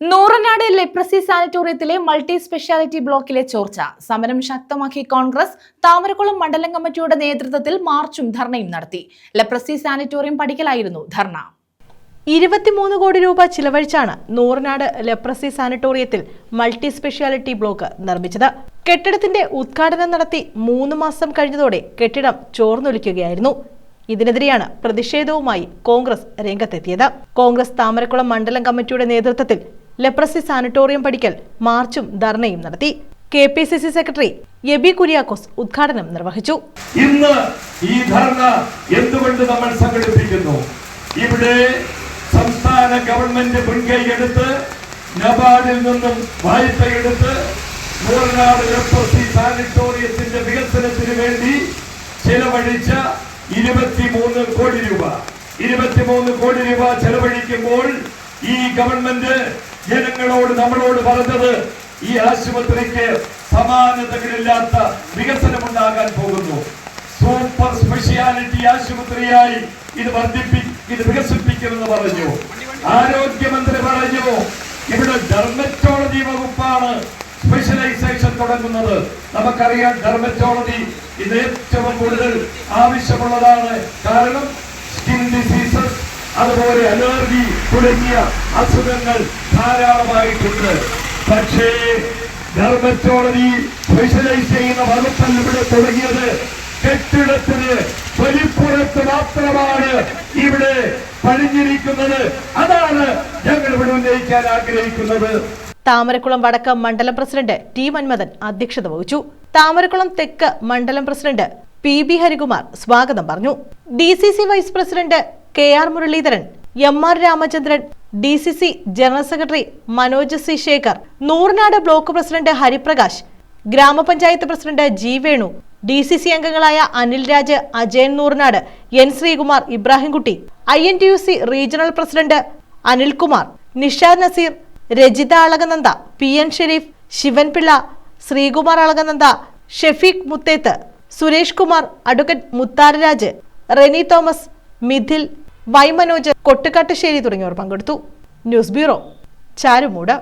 Nooranad leprosy സാനിറ്റോറിയത്തിലെ multi speciality ബ്ലോക്കിലെ ചോർച്ച. സമരം ശക്തമാക്കി കോൺഗ്രസ് താമരക്കുളം മണ്ഡലം കമ്മിറ്റിയുടെ നേതൃത്വത്തിൽ മാർച്ചും ധർണയും നടത്തി. ലെപ്രസി സാനിറ്റോറിയം പഠിക്കലായിരുന്നു ധർണ. ഇരുപത്തിമൂന്ന് കോടി രൂപ ചിലവഴിച്ചാണ് നൂറനാട് ലെപ്രസി സാനിറ്റോറിയത്തിൽ മൾട്ടി സ്പെഷ്യാലിറ്റി ബ്ലോക്ക് നിർമ്മിച്ചത്. കെട്ടിടത്തിന്റെ ഉദ്ഘാടനം നടത്തി മൂന്ന് മാസം കഴിഞ്ഞതോടെ കെട്ടിടം ചോർന്നൊലിക്കുകയായിരുന്നു. ഇതിനെതിരെയാണ് പ്രതിഷേധവുമായി കോൺഗ്രസ് രംഗത്തെത്തിയത്. കോൺഗ്രസ് താമരക്കുളം മണ്ഡലം കമ്മിറ്റിയുടെ നേതൃത്വത്തിൽ ലെപ്രസി സാനിറ്റോറിയം പഠിക്കൽ മാർച്ചും ധർണയും നടത്തി. K P C C secretary Abi Kuriakose ഉദ്ഘാടനം നിർവഹിച്ചു. ഇന്ന് ഈ ധർണ എന്തുകൊണ്ട് നമ്മൾ സംഘടിപ്പിക്കുന്നു? ഇവിടെ സംസ്ഥാന ഗവൺമെന്റ് മുൻകൈയെടുത്ത് നബാർഡിൽ നിന്നും വായ്പയെടുത്ത് നൂറിനാട് ലെപ്രസി സാനിറ്റോറിയത്തിന്റെ വികസനത്തിന് വേണ്ടി ചെലവഴിച്ച ഇരുപത്തിമൂന്ന് കോടി രൂപ. ഇരുപത്തിമൂന്ന് കോടി രൂപ ചെലവഴിക്കുമ്പോൾ ഈ ഗവൺമെന്റ് ജനങ്ങളോട് നമ്മളോട് പറഞ്ഞത് ഈ ആശുപത്രിക്ക് സമാനതകളില്ലാത്ത വികസനമുണ്ടാകാൻ പോകുന്നു. സൂപ്പർ സ്പെഷ്യാലിറ്റി ആശുപത്രിയായി ഇത് വർദ്ധിപ്പി ഇത് വികസിപ്പിക്കുമെന്ന് പറഞ്ഞു. ആരോഗ്യമന്ത്രി പറഞ്ഞു ഇവിടെ ഡെർമറ്റോളജി വകുപ്പാണ് സ്പെഷ്യലൈസേഷൻ തുടങ്ങുന്നത്. നമുക്കറിയാം ഡെർമറ്റോളജി ഇത് ഏറ്റവും കൂടുതൽ ആവശ്യമുള്ളതാണ്. കാരണം സ്കിൻ ഡിസീസസ് അതുപോലെ അലർജി തുടങ്ങിയ അസുഖങ്ങൾ ധാരാളമായിട്ടുണ്ട്. പക്ഷേ ധർമ്മത്തോടതി സ്പെഷ്യലൈസ് ചെയ്യുന്ന വകുപ്പല്ല ഇവിടെ തുടങ്ങിയത്. കെട്ടിടത്തിന് വലിപ്പുറത്ത് മാത്രമാണ് ഇവിടെ പണിഞ്ഞിരിക്കുന്നത്. അതാണ് ഞങ്ങൾ ഇവിടെ ഉന്നയിക്കാൻ ആഗ്രഹിക്കുന്നത്. താമരക്കുളം വടക്ക മണ്ഡലം പ്രസിഡന്റ് ടി മന്മഥൻ അധ്യക്ഷത വഹിച്ചു. താമരക്കുളം തെക്ക് മണ്ഡലം പ്രസിഡന്റ് പി ബി ഹരികുമാർ സ്വാഗതം പറഞ്ഞു. D C C vice president K R Muraleedharan M R Ramachandran D C C general secretary Manoj C Sekhar Nooranad block president Hariprakash ഗ്രാമപഞ്ചായത്ത് president G Venu D C C അംഗങ്ങളായ Anil Raj Ajayan Nooranad N Sreekumar Ibrahimkutty I N T U C regional president Anilkumar Nishad Naseer Rajitha Alakananda P N Sherif Sivanpillai Sreekumar Alakananda Shefeeq Muthethu Suresh Kumar advocate Mutharaj Reni Thomas Mithil Y Manoj Kottukattussery തുടങ്ങിയവർ പങ്കെടുത്തു. News bureau Charummood.